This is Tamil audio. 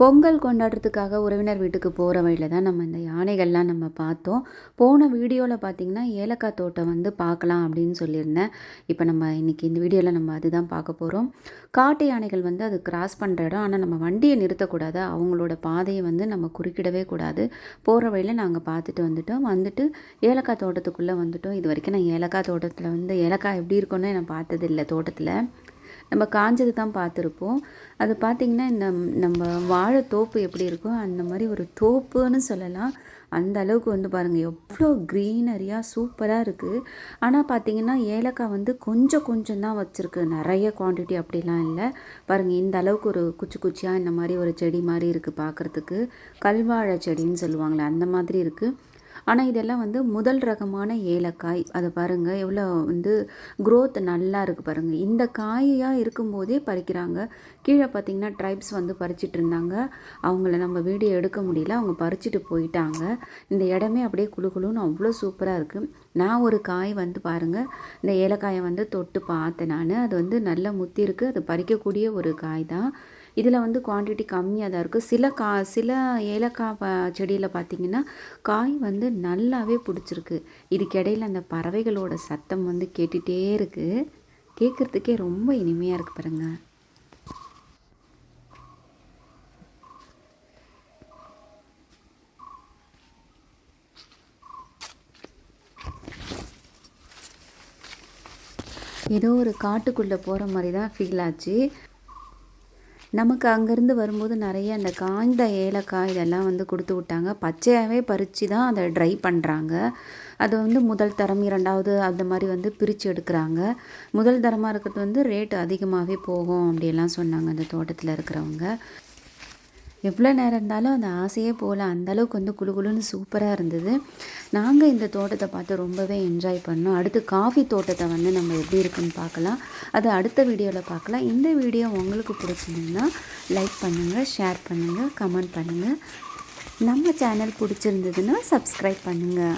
பொங்கல் கொண்டாடுறதுக்காக உறவினர் வீட்டுக்கு போகிற வழியில் தான் நம்ம இந்த யானைகள்லாம் நம்ம பார்த்தோம். போன வீடியோவில் பார்த்தீங்கன்னா ஏலக்காய் தோட்டம் வந்து பார்க்கலாம் அப்படின்னு சொல்லியிருந்தேன். இப்போ நம்ம இன்றைக்கி இந்த வீடியோவில் நம்ம அதுதான் பார்க்க போகிறோம் காட்டு யானைகள் வந்து அது கிராஸ் பண்ணுற இடம். ஆனால் நம்ம வண்டியை நிறுத்தக்கூடாது. அவங்களோட பாதையை வந்து நம்ம குறுக்கிடவே கூடாது. போகிற வழியில் நாங்கள் பார்த்துட்டு வந்துட்டோம். வந்துட்டு ஏலக்காய் தோட்டத்துக்குள்ளே வந்துட்டோம். இது வரைக்கும் நான் ஏலக்காய் தோட்டத்தில் வந்து ஏலக்காய் எப்படி இருக்குன்னு நான் பார்த்ததில்லை தோட்டத்தில். நம்ம காஞ்சது தான் பார்த்துருப்போம். அது பார்த்திங்கன்னா இந்த நம்ம வாழை தோப்பு எப்படி இருக்கோ அந்த மாதிரி ஒரு தோப்புன்னு சொல்லலாம். அந்த அளவுக்கு வந்து பாருங்கள் எவ்வளோ க்ரீனரியாக சூப்பராக இருக்குது ஆனால் பார்த்தீங்கன்னா ஏலக்காய் வந்து கொஞ்சம் கொஞ்சம் தான் வச்சுருக்கு. நிறைய குவான்டிட்டி அப்படிலாம் இல்லை. பாருங்கள் இந்த அளவுக்கு ஒரு குச்சி குச்சியாக இந்த மாதிரி ஒரு செடி மாதிரி இருக்குது பார்க்குறதுக்கு. கல்வாழை செடின்னு சொல்லுவாங்களே அந்த மாதிரி இருக்குது ஆனால் இதெல்லாம் வந்து முதல் ரகமான ஏலக்காய். அதை பாருங்கள் எவ்வளோ வந்து க்ரோத் நல்லா இருக்குது பாருங்கள் இந்த காயாக இருக்கும்போதே பறிக்கிறாங்க. கீழே பார்த்திங்கன்னா ட்ரைப்ஸ் வந்து பறிச்சிட்டு இருந்தாங்க. அவங்கள நம்ம வீடியோ எடுக்க முடியல. அவங்க பறிச்சுட்டு போயிட்டாங்க. இந்த இடமே அப்படியே குழு குழுன்னு அவ்வளோ சூப்பராக இருக்குது நான் ஒரு காய் வந்து பாருங்கள் இந்த ஏலக்காயை வந்து தொட்டு பார்த்தேன் நான். அது வந்து நல்லா முத்தி இருக்குது அது பறிக்கக்கூடிய ஒரு காய் தான். இதில் வந்து குவான்டிட்டி கம்மியாக தான் இருக்குது. சில கா சில ஏலக்காய் ப செடியில் பார்த்திங்கன்னா காய் வந்து நல்லாவே பிடிச்சிருக்கு. இதுக்கிடையில் அந்த பறவைகளோட சத்தம் வந்து கேட்டுகிட்டே இருக்குது கேட்குறதுக்கே ரொம்ப இனிமையாக இருக்குது பாருங்கள் ஏதோ ஒரு காட்டுக்குள்ளே போகிற மாதிரி தான் ஃபீல் ஆச்சு. நமக்கு அங்கேருந்து வரும்போது நிறைய அந்த காய்ந்த ஏலக்காய் இதெல்லாம் வந்து கொடுத்து விட்டாங்க. பச்சையாகவே பறித்து தான் அதை ட்ரை பண்ணுறாங்க அது வந்து முதல் தரம் இரண்டாவது அந்த மாதிரி வந்து பிரித்து எடுக்கிறாங்க. முதல் தரமாக இருக்கிறது வந்து ரேட் அதிகமாகவே போகும் அப்படியெல்லாம் சொன்னாங்க அந்த தோட்டத்தில் இருக்கிறவங்க. எவ்வளோ நேரம் இருந்தாலும் அந்த ஆசையே போகல. அந்தளவுக்கு வந்து குழு குழுன்னு சூப்பராக இருந்தது. நாங்கள் இந்த தோட்டத்தை பார்த்து ரொம்பவே என்ஜாய் பண்ணோம். அடுத்து காஃபி தோட்டத்தை வந்து நம்ம எப்படி இருக்குன்னு பார்க்கலாம். அது அடுத்த வீடியோவில் பார்க்கலாம். இந்த வீடியோ உங்களுக்கு பிடிச்சிருந்ததுன்னா லைக் பண்ணுங்கள் ஷேர் பண்ணுங்கள் கமெண்ட் பண்ணுங்கள் நம்ம சேனல் பிடிச்சிருந்ததுன்னா சப்ஸ்கிரைப் பண்ணுங்கள்